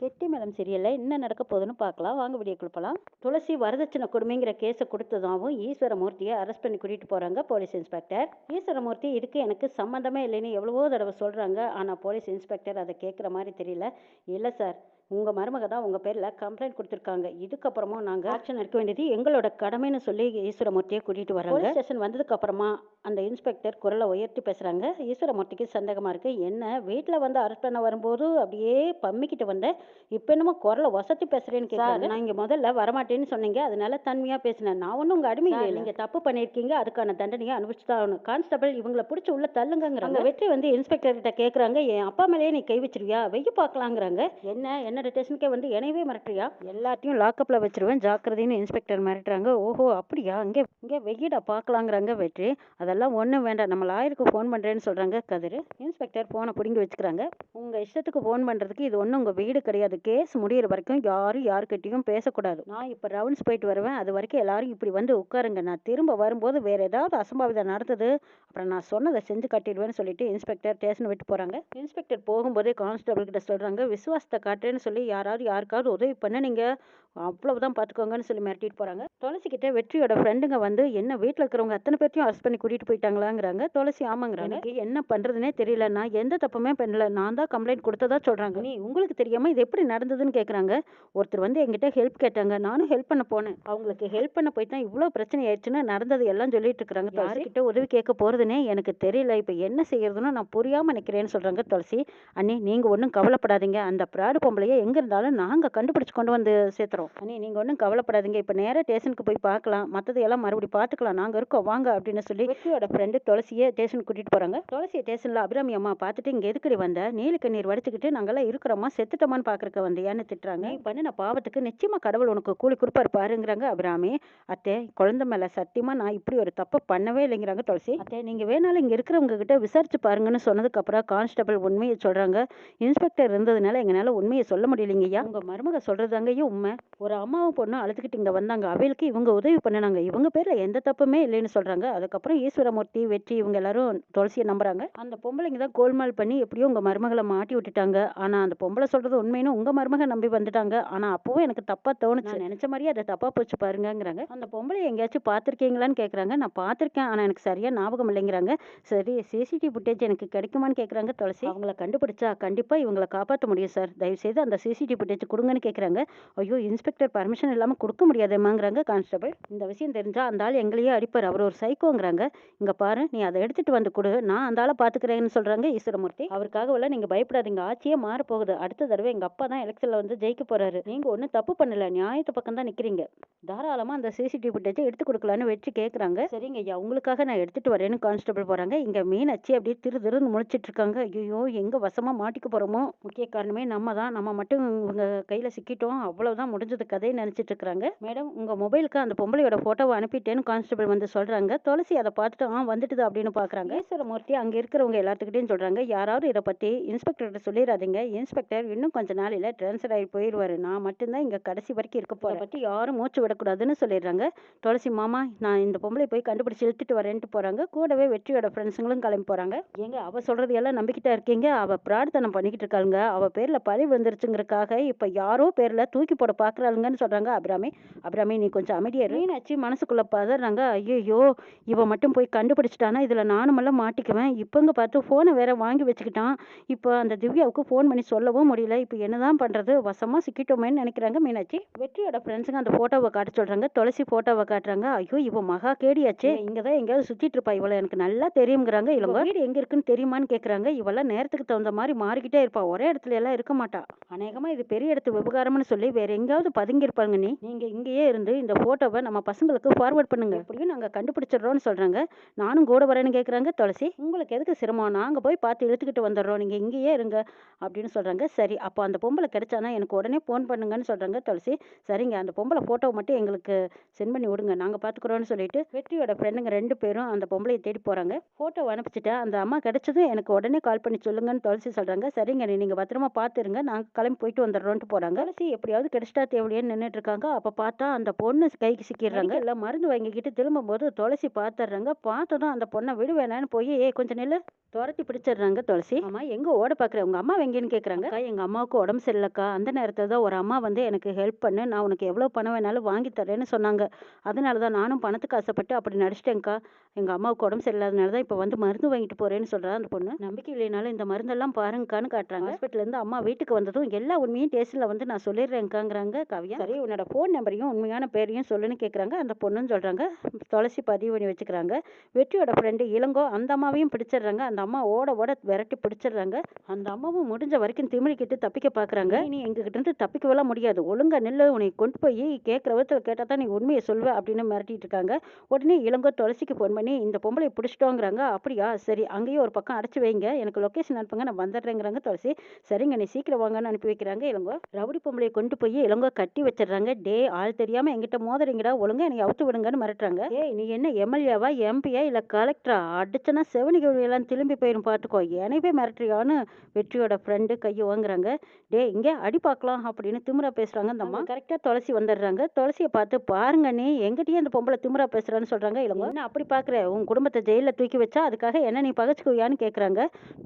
கெட்டி மேடம் சரியில்லை. என்ன நடக்க போகுதுன்னு பார்க்கலாம். வாங்க வீடியோக்குள்ள போகலாம் துளசி வரதட்சணை கொடுமைங்கிற கேஸை கொடுத்ததாகவும் ஈஸ்வரமூர்த்தியை அரெஸ்ட் பண்ணி கூட்டிகிட்டு போகிறாங்க போலீஸ் இன்ஸ்பெக்டர். ஈஸ்வரமூர்த்தி இதுக்கு எனக்கு சம்மந்தமே இல்லைன்னு எவ்வளவோ தடவை சொல்கிறாங்க ஆனால் போலீஸ் இன்ஸ்பெக்டர் அதை கேட்குற மாதிரி தெரியல. இல்லை சார் உங்கள் மருமக தான் உங்கள் பேரில் கம்ப்ளைண்ட் கொடுத்துருக்காங்க. இதுக்கப்புறமும் நாங்கள் ஆக்ஷன் எடுக்க வேண்டியது எங்களோட கடமைன்னு சொல்லி ஈஸ்வரமூர்த்தியை கூட்டிகிட்டு வரோம் போலீஸ் ஸ்டேஷன் வந்ததுக்கப்புறமா அந்த இன்ஸ்பெக்டர் குரலை உயர்த்தி பேசுறாங்க. ஈஸ்வரமூர்த்திக்கு சந்தேகமா இருக்கு. என்ன வீட்டில் வந்து அரெஸ்ட் பண்ண வரும்போது அப்படியே பம்மிக்கிட்டு வந்தேன் இப்போ என்னமோ குரலை வசத்தி பேசுறேன்னு கேட்குறாங்க நான் இங்க முதல்ல வரமாட்டேன்னு சொன்னீங்க. அதனால தன்மையா பேசினேன். நான் ஒன்றும் உங்க அடிமை இல்லை. நீங்க தப்பு பண்ணியிருக்கீங்க அதுக்கான தண்டனையை அனுபவிச்சு தான் ஆகணும். கான்ஸ்டபிள் இவங்களை பிடிச்சி உள்ள தள்ளுங்கிறாங்க வெற்றி வந்து இன்ஸ்பெக்டர் கிட்ட கேட்குறாங்க என் அப்பா மேலேயே நீ கை வச்சிருவியா? வெய்ய பார்க்கலாங்கிறாங்க என்ன என்னோட ஸ்டேஷனுக்கே வந்து என்னையவே மிரட்டுறியா? எல்லாத்தையும் லாக்கப்ல வச்சிருவேன். ஜாக்கிரதைன்னு இன்ஸ்பெக்டர் மிரட்டுறாங்க. ஓஹோ அப்படியா? இங்கே இங்கே வெய்யிடா பார்க்கலாங்கிறாங்க வெற்றி. அதெல்லாம் அதெல்லாம் ஒன்றும் வேண்டாம். நம்ம லாயருக்கு ஃபோன் பண்ணுறேன்னு சொல்கிறாங்க கதிர். இன்ஸ்பெக்டர் ஃபோனை பிடுங்கி வச்சுக்கிறாங்க. உங்கள் இஷ்டத்துக்கு ஃபோன் பண்ணுறதுக்கு இது ஒன்றும் உங்கள் வீடு கிடையாது. கேஸ் முடியிற வரைக்கும் யாரும் யாருக்கிட்டையும் பேசக்கூடாது. நான் இப்போ ரவுண்ட்ஸ் போயிட்டு வருவேன். அது வரைக்கும் எல்லாரும் இப்படி வந்து உட்காருங்க. நான் திரும்ப வரும்போது வேறு ஏதாவது அசம்பாவிதம் நடந்தது அப்புறம் நான் சொன்னதை செஞ்சு கட்டிடுவேன்னு சொல்லிட்டு இன்ஸ்பெக்டர் ஸ்டேஷன் விட்டு போகிறாங்க இன்ஸ்பெக்டர் போகும்போதே கான்ஸ்டபிள் கிட்ட சொல்கிறாங்க விசுவாசத்தை காட்டுறேன்னு சொல்லி யாராவது யாருக்காவது உதவி பண்ண நீங்கள் அவ்வளவுதான் பார்த்துக்கோங்கன்னு சொல்லி மிரட்டிட்டு போகிறாங்க துளசிக்கிட்ட வெற்றியோட ஃப்ரெண்டுங்க வந்து என்ன வீட்டில் இருக்கிறவங்க அத்தனை பேர்த்தையும் அரெஸ்ட் பண்ணி கூட்டிகிட்டு போயிட்டாங்களாங்கிறாங்க. துளசி ஆமாங்கிறாங்க. எனக்கு என்ன பண்ணுறதுனே தெரியல. நான் எந்த தப்புமே பண்ணல. நான் தான் கம்ப்ளைண்ட் கொடுத்ததா சொல்கிறாங்க நீ உங்களுக்கு தெரியாமல் இது எப்படி நடந்ததுன்னு கேட்குறாங்க ஒருத்தர் வந்து என்கிட்ட ஹெல்ப் கேட்டாங்க. நானும் ஹெல்ப் பண்ண போனேன். அவங்களுக்கு ஹெல்ப் பண்ண போய் தான் இவ்வளோ பிரச்சனை ஆயிடுச்சுன்னு நடந்தது எல்லாம் சொல்லிட்டு இருக்கிறாங்க. யார்கிட்ட உதவி கேட்க போகிறதுனே எனக்கு தெரியல. இப்போ என்ன செய்யறதுன்னு நான் புரியாமல் நிற்கிறேன்னு சொல்கிறாங்க துளசி. அண்ணி நீங்கள் ஒன்றும் கவலைப்படாதீங்க. அந்த ப்ராடு பொம்பளையை எங்கே இருந்தாலும் நாங்கள் கண்டுபிடிச்சு கொண்டு வந்து சேர்த்துறோம். அண்ணி நீங்கள் ஒன்றும் கவலைப்படாதீங்க. இப்போ நேராக ஸ்டேஷனுக்கு போய் பார்க்கலாம். மற்றது எல்லாம் மறுபடியும் பார்த்துக்கலாம். நாங்கள் இருக்கோம். வாங்க அப்படின்னு சொல்லி வெற்றியோட ஃப்ரெண்டு துளசியை ஸ்டேஷன் கூட்டிகிட்டு போகிறாங்க துளசியை ஸ்டேஷனில் அபிராமி அம்மா பார்த்துட்டு இங்கே எதுக்கடி வந்த? நீலு கண்ணீர் வடிச்சுக்கிட்டு நாங்கள்லாம் இருக்கிறோமா? செத்துட்டோமான்னு பார்க்குறக்க வந்தியான்னு திட்டுறாங்க. நீ பண்ணின பாவத்துக்கு நிச்சயமாக கடவுள் உனக்கு கூலி கொடுப்பாரு பாருங்கிறாங்க அபிராமி. அத்தை குழந்தை மேலே சத்தியமாக நான் இப்படி ஒரு தப்பை பண்ணவே இல்லைங்கிறாங்க துளசி. அத்தை நீங்கள் வேணாலும் இங்கே இருக்கிறவங்க கிட்ட விசாரிச்சு பாருங்கன்னு சொன்னதுக்கப்புறம் கான்ஸ்டபிள் உண்மையை சொல்கிறாங்க இன்ஸ்பெக்டர் இருந்ததுனால எங்களால் உண்மையை சொல்ல முடியலைங்கய்யா. உங்கள் மருமக சொல்கிறதாங்கய்யா உண்மை. ஒரு அம்மாவும் பொண்ணும் அழுதுகிட்டு இங்கே வந்தாங்க. அவளுக்கு இவங்க உதவி பண்ணினாங்க. இவங்க பேரில் எந்த தப்புமே இல்லைன்னு சொல்கிறாங்க அதுக்கப்புறம் ஈஸ்வரமூர்த்தி வெற்றி இவங்க எல்லாரும் துளசியை நம்புறாங்க. அந்த பொம்பளைங்க தான் கோல்மால் பண்ணி எப்படியோ உங்கள் மருமகளை மாட்டி விட்டுட்டாங்க. ஆனால் அந்த பொம்பளை சொல்கிறது உண்மைன்னு உங்கள் மருமக நம்பி வந்துட்டாங்க. ஆனால் அப்போவும் எனக்கு தப்பாக தோணுச்சு. நினைச்ச நினச்ச மாதிரியே அதை தப்பாக போச்சு பாருங்கங்கிறாங்க. அந்த பொம்பளை எங்கேயாச்சும் பார்த்துருக்கீங்களான்னு கேட்குறாங்க நான் பார்த்துருக்கேன் ஆனால் எனக்கு சரியாக ஞாபகம் இல்லைங்கிறாங்க. சரி சிசிடிவி ஃபுட்டேஜ் எனக்கு கிடைக்குமான்னு கேட்குறாங்க துளசி. அவங்கள கண்டுபிடிச்சா கண்டிப்பாக இவங்களை காப்பாற்ற முடியும் சார் தயவு செய்து அந்த சிசிடிவி ஃபுட்டேஜ் கொடுங்கன்னு கேட்குறாங்க ஐயோ இன்ஸ்பெக்டர் பர்மிஷன் இல்லாமல் கொடுக்க முடியாதேமாங்கிறாங்க கான்ஸ்டபிள் இந்த விஷயம் தெரிஞ்சால் அந்த ஆள் எங்களையே அடிப்பார். அவர் ஒரு சைக்கோங்கிறாங்க இங்கே பாரு நீ அதை எடுத்துட்டு வந்து கொடு. நான் அந்தால ஆளை பார்த்துக்கிறேன்னு சொல்கிறாங்க ஈஸ்வரமூர்த்தி. அவருக்காக உள்ள நீங்கள் பயப்படாதீங்க. ஆட்சியே மாற போகுது அடுத்த தடவை எங்கள் அப்பா தான் எலெக்ஷனில் வந்து ஜெயிக்க போறாரு. நீங்கள் ஒன்றும் தப்பு பண்ணல. நியாயத்து பக்கம் தான் நிற்கிறீங்க தாராளமாக அந்த சிசிடிவி ஃபுட்டேஜை எடுத்து கொடுக்கலான்னு வச்சு கேட்குறாங்க சரிங்க ஐயா உங்களுக்காக நான் எடுத்துட்டு வரேன்னு கான்ஸ்டபிள் போகிறாங்க இங்கே மீனாட்சி அப்படியே திரு திருன்னு முழிச்சிட்டு இருக்காங்க. ஐயோ எங்கே வசமாக மாட்டிக்க போகிறோமோ முக்கிய காரணமே நம்ம தான். நம்ம மட்டும் இவங்க கையில் சிக்கிட்டோம். அவ்வளவுதான் முடிஞ்சது கதையை நினச்சிட்டு இருக்கிறாங்க மேடம் உங்கள் மொபைலுக்கு அந்த பொம்பளையோட ஃபோட்டோவை அனுப்பிட்டேன்னு கான்ஸ்டபிள் வந்து சொல்கிறாங்க துளசி அதை பார்த்து ஆ வந்துட்டுது அப்படின்னு பார்க்குறாங்க ஈஸ்வரமூர்த்தி அங்கே இருக்கிறவங்க எல்லாத்துக்கிட்டையும் சொல்கிறாங்க யாராவது இதை பற்றி இன்ஸ்பெக்டர்கிட்ட சொல்லிடாதீங்க இன்ஸ்பெக்டர் இன்னும் கொஞ்ச நாளையில் ட்ரான்ஸ்ஃபர் ஆகி போயிடுவார் நான் மட்டும்தான் இங்கே கடைசி வரைக்கும் இருக்க போகிறேன் பற்றி யாரும் மூச்சு விடக்கூடாதுன்னு சொல்லிடுறாங்க. துளசி மாமா நான் இந்த பொம்பளை போய் கண்டுபிடிச்சி இழுத்துட்டு வரேன்ட்டு போகிறாங்க கூடவே வெற்றியோட ஃப்ரெண்ட்ஸுங்களும் கிளம்பி போகிறாங்க ஏங்க அவள் சொல்கிறது எல்லாம் நம்பிக்கிட்டா இருக்கீங்க? அவள் பிரார்த்தனை பண்ணிக்கிட்டு இருக்காளுங்க. அவள் பேரில் பழி விழுந்துருச்சுங்கிறக்காக இப்போ யாரோ பேரில் தூக்கி போட பார்க்குறாளுங்கன்னு சொல்கிறாங்க அபிராமி அபிராமி நீ கொஞ்சம் அமைதியா இரு. மீனாட்சி மனசுக்குள்ளே பதறாங்க. ஐயோ இவ மட்டும் போய் கண்டுபிடிச்சிட்டானா இதில் நானுமெல்லாம் மாட்டிக்குவேன். இப்போங்க பார்த்து ஃபோனை வேற வாங்கி வச்சுக்கிட்டான். இப்போ அந்த திவ்யாவுக்கு ஃபோன் பண்ணி சொல்லவும் முடியல. இப்போ என்னதான் பண்ணுறது வசமாக சிக்கிட்டோமேன்னு நினைக்கிறாங்க மீனாட்சி. வெற்றியோட ஃப்ரெண்ட்ஸுங்க அந்த ஃபோட்டோவை காட்ட சொல்கிறாங்க துளசி ஃபோட்டோவை காட்டுறாங்க. ஐயோ இப்போ மகா கேடியாச்சே. இங்கே தான் எங்கேயாவது சுற்றிட்டு இருப்பா. இவளை எனக்கு நல்லா தெரியுங்கிறாங்க இவங்க வீடு எங்கே இருக்குன்னு தெரியுமான்னு கேட்குறாங்க இவெல்லாம் நேரத்துக்கு தகுந்த மாதிரி மாறிக்கிட்டே இருப்பா. ஒரே இடத்துல எல்லாம் இருக்க மாட்டா. அநேகமாக இது பெரிய இடத்து விவகாரம்னு சொல்லி வேற எங்கேயாவது பதுங்கியிருப்பாங்க நீ. நீங்கள் இங்கேயே இருந்து இந்த ஃபோட்டோவை நம்ம பசங்களுக்கு ஃபார்வர்ட் பண்ணுங்க. அப்படியும் நாங்கள் கண்டுபிடிச்சிடுறோம்னு சொல்கிறாங்க நானும் கூட வரேன்னு கேட்குறாங்க துளசி உங்களுக்கு எதுக்கு சிரமம்? நாங்கள் போய் பார்த்து இழுத்துக்கிட்டு வந்துடுறோம். நீங்கள் இங்கேயே இருங்க அப்படின்னு சொல்கிறாங்க சரி அப்போ அந்த பொம்பளை கிடைச்சானா எனக்கு உடனே ஃபோன் பண்ணுங்கன்னு சொல்கிறாங்க துளசி. சரிங்க அந்த பொம்பளை ஃபோட்டோ மட்டும் எங்களுக்கு சென்ட் பண்ணி விடுங்க. நாங்கள் பார்த்துக்குறோன்னு சொல்லிட்டு வெற்றியோட ஃப்ரெண்டுங்க ரெண்டு பேரும் அந்த பொம்பளையை தேடி போகிறாங்க ஃபோட்டோ அனுப்பிச்சிட்டு அந்த அம்மா கிடைச்சதும் எனக்கு உடனே கால் பண்ணி சொல்லுங்கன்னு துளசி சொல்கிறாங்க சரிங்க நீங்கள் பத்திரமா பார்த்துருங்க. நாங்கள் கிளம்பி போயிட்டு வந்துடுறோன்ட்டு போறாங்க. துளசி எப்படியாவது கிடைச்சிட்டா தேவையேன்னு நின்றுட்டு இருக்காங்க. அப்ப பார்த்தா அந்த பொண்ணு கைக்கு சிக்கிடுறாங்க. எல்லாம் மருந்து வாங்கிக்கிட்டு திரும்பும்போது துளசி பார்த்துடுறாங்க. பார்த்ததும் அந்த பொண்ணை விடுவேனான்னு போய் ஏ கொஞ்சம் நெல்லு. துரத்தி பிடிச்சிடுறாங்க துளசி. அம்மா எங்க ஓட பாக்குற? உங்க அம்மா எங்கேன்னு கேக்குறாங்க. அக்கா எங்க அம்மாவுக்கு உடம்பு சரியில்லக்கா. அந்த நேரத்துல தான் ஒரு அம்மா வந்து எனக்கு ஹெல்ப் பண்ணு. நான் உனக்கு எவ்வளவு பணம் வேணாலும் வாங்கி தரேன்னு சொன்னாங்க. அதனால தான் நானும் பணத்துக்கு ஆசைப்பட்டு அப்படி நடிச்சிட்டேன்க்கா. எங்க அம்மாவுக்கு உடம்பு சரியில்லாதனால தான் இப்போ வந்து மருந்து வாங்கிட்டு போறேன்னு சொல்றா அந்த பொண்ணு. நம்பிக்கை இல்லைனாலும் இந்த மருந்தெல்லாம் பாருங்கக்கான்னு காட்டுறாங்க. ஹாஸ்பிட்டல்ல இருந்து அம்மா வீட்டுக்கு வந்ததும் எல்லா உண்மையும் டேஸ்ட்ல வந்து நான் சொல்லிடுறேன்க்காங்கிறாங்க கவியா. சரி உன்னோட ஃபோன் நம்பரையும் உண்மையான பேரையும் சொல்லுன்னு கேக்குறாங்க. அந்த பொண்ணுன்னு சொல்றாங்க. துளசி பதிவு பண்ணி வச்சுக்கிறாங்க. வெற்றியோட ஃப்ரெண்டு இளங்கோ அந்த அம்மாவையும் பிடிச்சிடுறாங்க. அந்த அம்மா ஓட ஓட விரட்டி பிடிச்சிடுறாங்க. அந்த அம்மாவும் முடிஞ்ச வரைக்கும் திமிழிக்கிட்டு தப்பிக்க பாக்குறாங்க. நீ எங்ககிட்ட இருந்து தப்பிக்கவெல்லாம் முடியாது. ஒழுங்கா நில்லு உன்னை கொண்டு போய் கேட்குற விதத்தில் கேட்டால் தான் நீ உண்மையை சொல்வ அப்படின்னு மிரட்டிட்டு இருக்காங்க. உடனே இளங்கோ துளசிக்கு ஃபோன் பண்ணி இந்த பொம்பளை பிடிச்சிட்டோங்கிறாங்க. அப்படியா? சரி அங்கேயே ஒரு பக்கம் அடைச்சி வைங்க. எனக்கு லொக்கேஷன் அனுப்புங்க. நான் வந்துடுறேங்கிறாங்க துளசி. சரிங்க நீ சீக்கிரம் வாங்கன்னு அனுப்பி வைக்கிறாங்க இளங்கோ. ரவுடி பொம்பளையை கொண்டு போய் இளங்கோ கட்டி வச்சிடுறாங்க. டே ஆள் தெரியாம என்கிட்ட மோதுறீங்கடா. ஒழுங்கா என்னை அவுத்து விடுங்கன்னு மிரட்டுறாங்க. ஏய் நீ என்ன எம்எல்ஏவா எம்பியா இல்ல கலெக்டரா அடிச்சனா செவனி எல்லாம் திரும்பி போயிரும் பார்த்துக்கோ எனவே மிரட்டுறியான்னு வெற்றியோட ஃப்ரெண்டு கையை வாங்குறாங்க டே இங்கே அடி பார்க்கலாம் அப்படின்னு திமிரா பேசுறாங்க அந்த அம்மா. கரெக்டாக துளசி வந்துடுறாங்க. துளசியை பார்த்து பாருங்க நீ எங்கிட்டயே அந்த பொம்பளை திமிரா பேசுறான்னு சொல்றாங்க. இளங்கோ என்ன அப்படி பார்க்குற உன் குடும்பத்தை ஜெயிலில் தூக்கி வச்சா அதுக்காக என்ன நீ பகச்சுக்குவியான்னு கேட்குறாங்க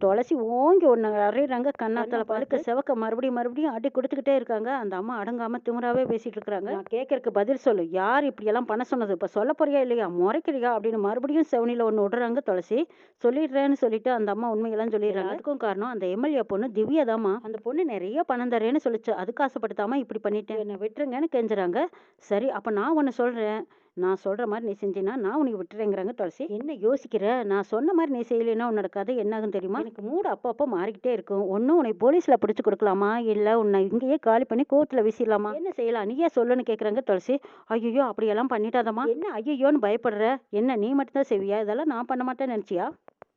துளசி ஓங்கி ஒன்று அறையிறாங்க. கண்ணாத்தால பழுக்க செவக்க மறுபடியும் மறுபடியும் அடி கொடுத்துக்கிட்டே இருக்காங்க. அந்த அம்மா அடங்காம திமிராவே பேசிட்டு இருக்காங்க. நான் கேட்கறதுக்கு பதில் சொல்லு. யார் இப்படியெல்லாம் பண்ண சொன்னது? இப்போ சொல்ல போறியா இல்லையா? முறைக்கிறியா அப்படின்னு மறுபடியும் செவனில ஒன்று விடுறாங்க துளசி. சொல்லிடுறேன்னு சொல்லிட்டு அந்த அம்மா உண்மையெல்லாம் சொல்லிடுறாங்க. அதுக்கும் காரணம் அந்த எம்எல்ஏ பொண்ணு திவ்யா தாம்மா அந்த பொண்ணு நிறைய பணம் தரேன்னு சொல்லிச்சு. அதுக்கு ஆசைப்பட்டுதாம்மா இப்படி பண்ணிட்டேன். என்னை விட்டுருங்கன்னு கெஞ்சுறாங்க. சரி அப்போ நான் ஒன்று சொல்கிறேன் நான் சொல்கிற மாதிரி நீ செஞ்சினா நான் உனக்கு விட்டுறேங்கிறாங்க துளசி. என்ன யோசிக்கிற? நான் சொன்ன மாதிரி நீ செய்யலைன்னா உன்னோட கதை என்னாகும் தெரியுமா? எனக்கு மூடு அப்பப்போ மாறிக்கிட்டே இருக்கும். ஒன்றும் உன்னை போலீஸில் பிடிச்சி கொடுக்கலாமா? இல்லை உன்னை இங்கேயே காலி பண்ணி கோர்ட்டில் வீசிடலாமா? என்ன செய்யலாம்? நீயே சொல்லுன்னு கேட்குறாங்க துளசி. ஐயோ அப்படியெல்லாம் பண்ணிட்டாதம்மா என்ன ஐயோன்னு பயப்படுற? என்ன நீ மட்டும்தான் செய்வியா? இதெல்லாம் நான் பண்ண மாட்டேன்னு நினச்சியா?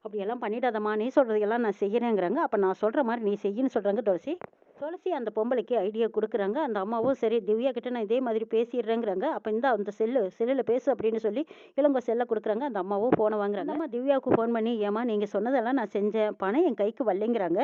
அப்படியெல்லாம் பண்ணிடாதம்மா. நீ சொல்கிறதையெல்லாம் நான் செய்கிறேங்கிறாங்க அப்போ நான் சொல்கிற மாதிரி நீ செய்யின்னு சொல்கிறாங்க துளசி. துளசி அந்த பொம்பளைக்கு ஐடியா கொடுக்குறாங்க. அந்த அம்மாவும் சரி திவ்யா கிட்ட நான் இதே மாதிரி பேசிடுறேங்கிறாங்க. அப்போ இந்த அந்த செல்லு செல்லில் பேசு அப்படின்னு சொல்லி இளங்கோ செல்லை கொடுக்குறாங்க. அந்த அம்மாவும் ஃபோனை வாங்குறாங்க. அம்மா திவ்யாவுக்கு ஃபோன் பண்ணி ஏமா நீங்கள் சொன்னதெல்லாம் நான் செஞ்சேன். பணம் என் கைக்கு வரலைங்கிறாங்க.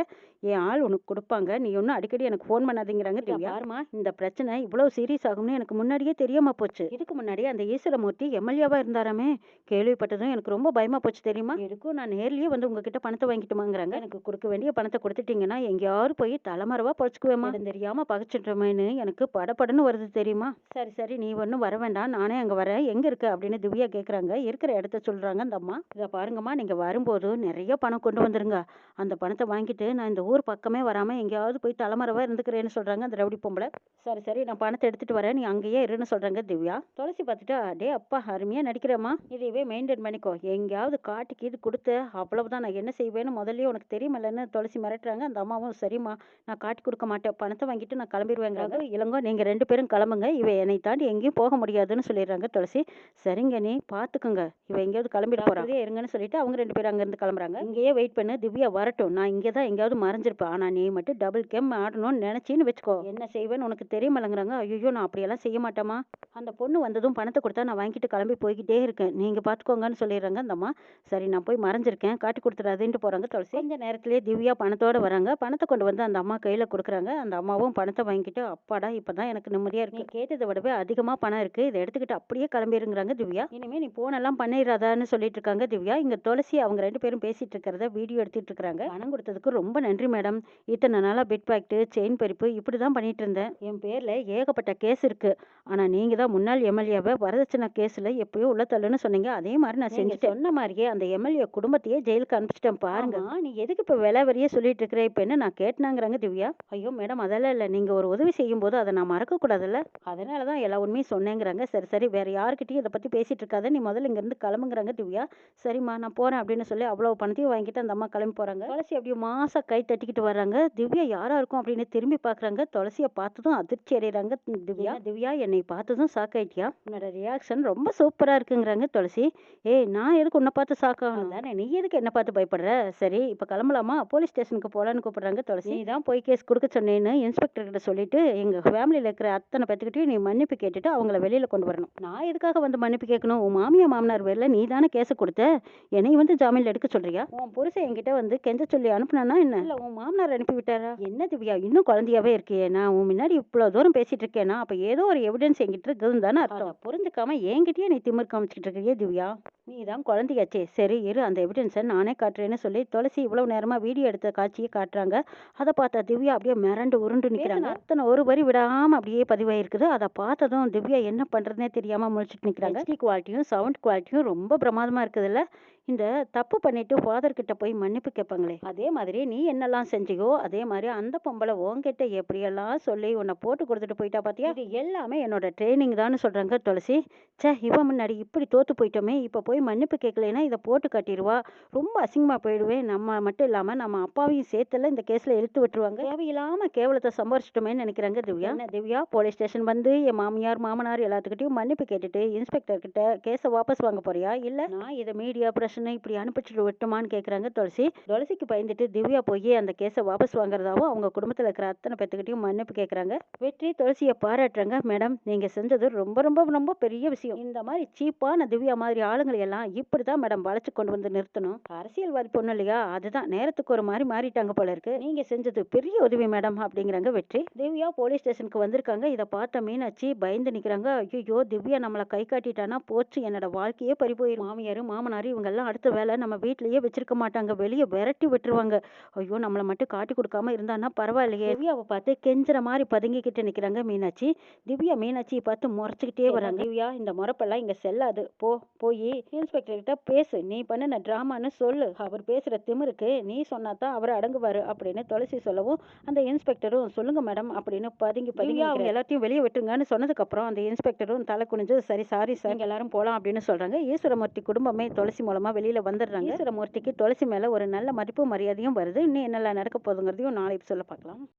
என் ஆள் உனக்கு கொடுப்பாங்க. நீ ஒன்றும் அடிக்கடி எனக்கு ஃபோன் பண்ணாதீங்கிறாங்க திவ்யா. பாருமா இந்த பிரச்சனை இவ்வளோ சீரியஸ் ஆகும்னு எனக்கு முன்னாடியே தெரியாம போச்சு. இதுக்கு முன்னாடி அந்த ஈஸ்வரமூர்த்தி எம்எல்ஏவா இருந்தாராமே? கேள்விப்பட்டதும் எனக்கு ரொம்ப பயமா போச்சு தெரியுமா? எதுக்கும் நான் நேர்லயே வந்து உங்ககிட்ட பணத்தை வாங்கிட்டுமாங்கிறாங்க. எனக்கு கொடுக்க வேண்டிய பணத்தை கொடுத்துட்டீங்கன்னா எங்கேயாவது போய் தலைமறைவா பொழைச்சுக்குவேமா இடம் தெரியாம பகைச்சிட்டோமேன்னு எனக்கு படபடன்னு வருது தெரியுமா? சரி சரி நீ ஒன்றும் வர வேண்டாம். நானே அங்க வரேன் எங்க இருக்கு? அப்படின்னு திவ்யா கேக்குறாங்க. இருக்கிற இடத்த சொல்றாங்க அந்த அம்மா. இதை பாருங்கம்மா நீங்க வரும்போது நிறைய பணம் கொண்டு வந்துருங்க. அந்த பணத்தை வாங்கிட்டு நான் இந்த ஊர் பக்கமே வராம எங்கேயாவது போய் தலைமறைவா இருந்துக்கிறேன்னு சொல்றாங்க அந்த ரவுடி பொம்பளை. சரி சரி நான் பணத்தை எடுத்துட்டு வரேன். நீ அங்கேயே இருன்னு சொல்றாங்க திவ்யா. துளசி பார்த்துட்டு அடே அப்பா அருமையா நடிக்கிறேம்மா. இதையவே மெயின்டைன் பண்ணிக்கோ. எங்கேயாவது காட்டுக்கு இது கொடுத்து அவ்வளவுதான். நான் என்ன செய்வேன்னு முதல்ல உனக்கு தெரியுமில்லன்னு துளசி மிரட்டுறாங்க. அந்த அம்மாவும் சரிம்மா நான் காட்டி கொடுக்க மாட்டேன். பணத்தை வாங்கிட்டு நான் கிளம்பிடுவேங்கிறாங்க இளங்கோ நீங்க ரெண்டு பேரும் கிளம்புங்க. இவ என்னை தாண்டி எங்கேயும் போக முடியாதுன்னு சொல்லிடுறாங்க துளசி. சரிங்க நீ பாத்துக்கோங்க. இவ எங்கேயாவது கிளம்பிட போறாங்க இருங்கன்னு சொல்லிட்டு அவங்க ரெண்டு பேரும் அங்கிருந்து கிளம்புறாங்க. இங்கேயே வெயிட் பண்ணு. திவ்யா வரட்டும். நான் இங்கே தான் எங்கேயாவது மறைஞ்சிருப்பேன். ஆனா நீ மட்டும் டபுள் கேம் ஆடணும்னு நினைச்சின்னு வச்சுக்கோ. என்ன செய்வேன்னு உனக்கு தெரியுமில்லங்கிறாங்க ஐயோ நான் அப்படியெல்லாம் செய்ய மாட்டேமா அந்த பொண்ணு வந்ததும் பணத்தை கொடுத்தா நான் வாங்கிட்டு கிளம்பி போய்கிட்டே இருக்கேன். நீங்க பாத்துக்கோங்கன்னு சொல்லிடுறாங்க. அந்த அம்மா சரி நான் போய் மறைஞ்சிருக்கேன். காட்டி கொடுத்துடாதுன்ட்டு போறாங்க துளசி. இந்த நேரத்திலேயே திவ்யா பணத்தோட வராங்க. பணத்தை கொண்டு வந்து அந்த அம்மா கையில கொடுக்குறாங்க. அந்த அம்மாவும் பணத்தை வாங்கிட்டு அப்பாடா இப்பதான் எனக்கு நிம்மதியா இருக்கு. நீ கேட்டதை விடவே அதிகமா பணம் இருக்கு. இதை எடுத்துக்கிட்டு அப்படியே கிளம்பிருங்கிறாங்க திவ்யா. இனிமே நீ போனெல்லாம் பண்ணிடாதான்னு சொல்லிட்டு இருக்காங்க திவ்யா. இங்க துளசி அவங்க ரெண்டு பேரும் பேசிட்டு இருக்கிறத வீடியோ எடுத்துட்டு இருக்காங்க பணம் கொடுத்ததுக்கு ரொம்ப நன்றி மேடம். இத்தனை நாளா பெட் பாக்கெட் செயின் பறிப்பு இப்படிதான் பண்ணிட்டு இருந்தேன் என் பேர்ல ஏகப்பட்ட கேஸ் இருக்கு. ஆனா நீங்க தான் முன்னாள் எம்எல்ஏவை வரதட்சணை கேஸ்ல எப்பயோ உள்ள தள்ளுன்னு சொன்னீங்க. அதே மாதிரி நான் செஞ்சுட்டேன். சொன்ன மாதிரியே அந்த எம்எல்ஏ குடும்பத்தையே ஜெயிலுக்கு அனுப்பிச்சிட்டேன் பாருங்க. நீ எதுக்கு இப்ப விலை வரியே சொல்லிட்டு இருக்கிற இப்ப என்ன நான் கேட்டனாங்கிறாங்க திவ்யா. ஐயோ மேடம் அதெல்லாம் இல்ல. நீங்க ஒரு உதவி செய்யும் போது அதை நான் மறக்க கூடாதுல்ல அதனாலதான் எல்லா உண்மையும் சொன்னேங்கிறாங்க. சரி சரி வேற யாருக்கிட்டையும் இதை பத்தி பேசிட்டு இருக்காத. நீ முதல்ல இங்க இருந்து கிளம்புங்கிறாங்க திவ்யா. சரிம்மா நான் போறேன் அப்படின்னு சொல்லி அவ்வளவு பணத்தையும் வாங்கிட்டு அந்த அம்மா கிளம்பி போறாங்க. துளசி அப்படியே மாசா கை தட்டிக்கிட்டு வர்றாங்க. திவ்யா யாரா இருக்கும் அப்படின்னு திரும்பி பாக்குறாங்க. துளசியை பார்த்ததும் அதிர்ச்சி அடைறாங்க திவ்யா. திவ்யா என்னை பார்த்ததும் சாக்காயிட்டியா உன்னோட ரியாக்ஷன் ரொம்ப சூப்பரா இருக்குங்கிறாங்க துளசி. ஏய் நான் எதுக்கு உன்னை பார்த்து சாக்காகணும் தானே நீ எதுக்கு என்ன பார்த்து பயப்படுற? சரி இப்ப கிளம்பலாமா? போலீஸ் ஸ்டேஷனுக்கு போலான்னு கூப்பிடுறாங்க துளசி. நீ தான் போய் கேஸ் கொடு கொடுக்க சொன்னேன்னு இன்ஸ்பெக்டர்கிட்ட சொல்லிட்டு எங்கள் ஃபேமிலியில் இருக்கிற அத்தனை பேத்துக்கிட்டையும் நீ மன்னிப்பு கேட்டுட்டு அவங்கள வெளியில் கொண்டு வரணும். நான் எதுக்காக வந்து மன்னிப்பு கேட்கணும்? உன் மாமியார் மாமனார் பேரில் நீ தானே கேஸை கொடுத்த? என்னை வந்து ஜாமீனில் எடுக்க சொல்றியா? உன் புருஷன் என்கிட்ட வந்து கெஞ்ச சொல்லி அனுப்புனா என்ன? இல்லை உன் மாமனார் அனுப்பி விட்டாரா? என்ன திவ்யா இன்னும் குழந்தையாவே இருக்கியே. நான் உன் முன்னாடி இவ்வளோ தூரம் பேசிட்டு இருக்கேனா? அப்போ ஏதோ ஒரு எவிடன்ஸ் என்கிட்ட இருக்குதுன்னு தானே அர்த்தம். புரிஞ்சுக்காம என்கிட்டயே நீ திமிர் காமிச்சிட்டு இருக்கியே திவ்யா. நீ தான் குழந்தையாச்சே. சரி இரு அந்த எவிடன்ஸை நானே காட்டுறேன்னு சொல்லி துளசி இவ்வளவு நேரமாக வீடியோ எடுத்த காட்சியை காட்டுறாங்க. அதை பார்த்தா திவ்யா அப்படியே மிரண்டு உருண்டு நிக்கிறாங்க. அத்தனை ஒரு வரி விடாம அப்படியே பதிவாயிருக்குது. அதை பார்த்ததும் திவ்யா என்ன பண்றதுனே தெரியாம முழிச்சிட்டு நிக்கிறாங்க. ஹெச்டி குவாலிட்டியும் சவுண்ட் குவாலிட்டியும் ரொம்ப பிரமாதமா இருக்குதுல்ல. இந்த தப்பு பண்ணிட்டு ஃபாதர் கிட்ட போய் மன்னிப்பு கேட்பாங்களே அதே மாதிரி நீ என்னெல்லாம் செஞ்சியோ அதே மாதிரி அந்த பொம்பளை உன்கிட்ட எப்படியெல்லாம் சொல்லி உன்னை போட்டு கொடுத்துட்டு போயிட்டா பாத்தியா? இது எல்லாமே என்னோட ட்ரைனிங் தான் சொல்றாங்க துளசி. ச்சே இவன் முன்னாடி இப்படி தோத்து போயிட்டோமே. இப்போ போய் மன்னிப்பு கேட்கலைன்னா இதை போட்டு காட்டிடுவா ரொம்ப அசிங்கமா போயிடுவேன். நம்ம மட்டும் இல்லாம நம்ம அப்பாவையும் சேர்த்துல இந்த கேஸ்ல இழுத்து விட்டுருவாங்க. தேவையில்லாம கேவலத்தை சம்பாரிச்சிட்டோமேன்னு நினைக்கிறாங்க திவ்யா. என்ன திவ்யா? போலீஸ் ஸ்டேஷன் வந்து என் மாமியார் மாமனார் எல்லாத்துக்கிட்டையும் மன்னிப்பு கேட்டுட்டு இன்ஸ்பெக்டர் கிட்ட கேஸை வாபஸ் வாங்க போறியா? இல்ல. நான் இதை மீடியா பிரச்சனை இப்படி அனுப்பிச்சிட்டு விட்டுமான்னு கேக்குறாங்க துளசி. துளசிக்கு பயந்துட்டு திவ்யா போய் அந்த கேஸை வாபஸ் வாங்குறதாவும் அவங்க குடும்பத்துல இருக்கிற அத்தனை பேத்துக்கிட்டையும் மன்னிப்பு கேக்குறாங்க. வெற்றி துளசியை பாராட்டுறாங்க மேடம் நீங்க செஞ்சது ரொம்ப ரொம்ப ரொம்ப பெரிய விஷயம். இந்த மாதிரி சீப்பான திவ்யா மாதிரி ஆளுங்களை எல்லாம் இப்படிதான் மேடம் வளைச்சு கொண்டு வந்து நிறுத்தணும். அரசியல்வாதி பொண்ணு இல்லையா? அதுதான். நேரத்துக்கு ஒரு மாதிரி மாறிட்டாங்க போல இருக்கு. நீங்க செஞ்சது பெரிய உதவி மேடம் அப்படிங்கிறாங்க வெற்றி. திவ்யா போலீஸ் ஸ்டேஷனுக்கு வந்திருக்காங்க. இதை பார்த்த மீனாட்சி பயந்து நிக்கிறாங்க. ஐயோ திவ்யா நம்மளை கை காட்டிட்டானா? போச்சு. என்னோட வாழ்க்கையே பறி போயிரும். மாமியாரு மாமனாரு இவங்க எல்லாம் அடுத்த வேலை நம்ம வீட்லயே வச்சிருக்க மாட்டாங்க. வெளியே விரட்டி விட்டுருவாங்க. ஐயோ நம்மளை மட்டும் காட்டி கொடுக்காம இருந்தான்னா பரவாயில்லையே. திவ்யாவை பார்த்து கெஞ்சுற மாதிரி பதுங்கிக்கிட்டு நிக்கிறாங்க மீனாட்சி. திவ்யா மீனாட்சியை பார்த்து முறைச்சிக்கிட்டே வராங்க. திவ்யா இந்த முறப்பெல்லாம் இங்க செல்லாது. போ போய். இன்ஸ்பெக்டர் கிட்ட பேசு. நீ பண்ணின டிராமான்னு சொல்லு. அவர் பேசுற திமிருக்கு. நீ சொன்னாதான் அவர் அடங்குவாரு அப்படின்னு துளசி சொல்லவும் அந்த இன்ஸ்பெக்டரும் சொல்லுங்க மேடம் அப்படின்னு பதுங்கி பதுங்கி அவங்க எல்லாத்தையும் வெளியே விட்டுருங்கன்னு சொன்னதுக்கு அப்புறம் அந்த இன்ஸ்பெக்டரும் தலை குனிஞ்சு சரி சாரி சார் எல்லாரும் போலாம் அப்படின்னு சொல்றாங்க. ஈஸ்வரமூர்த்தி குடும்பமே துளசி மூலமா வெளியில வந்துடுறாங்க. ஈஸ்வரமூர்த்திக்கு துளசி மேல ஒரு நல்ல மதிப்பு மரியாதையும் வருது. இன்னும் என்னெல்லாம் நடக்க போகுதுங்கிறதையும் நாளைக்கு சொல்ல பார்க்கலாம்.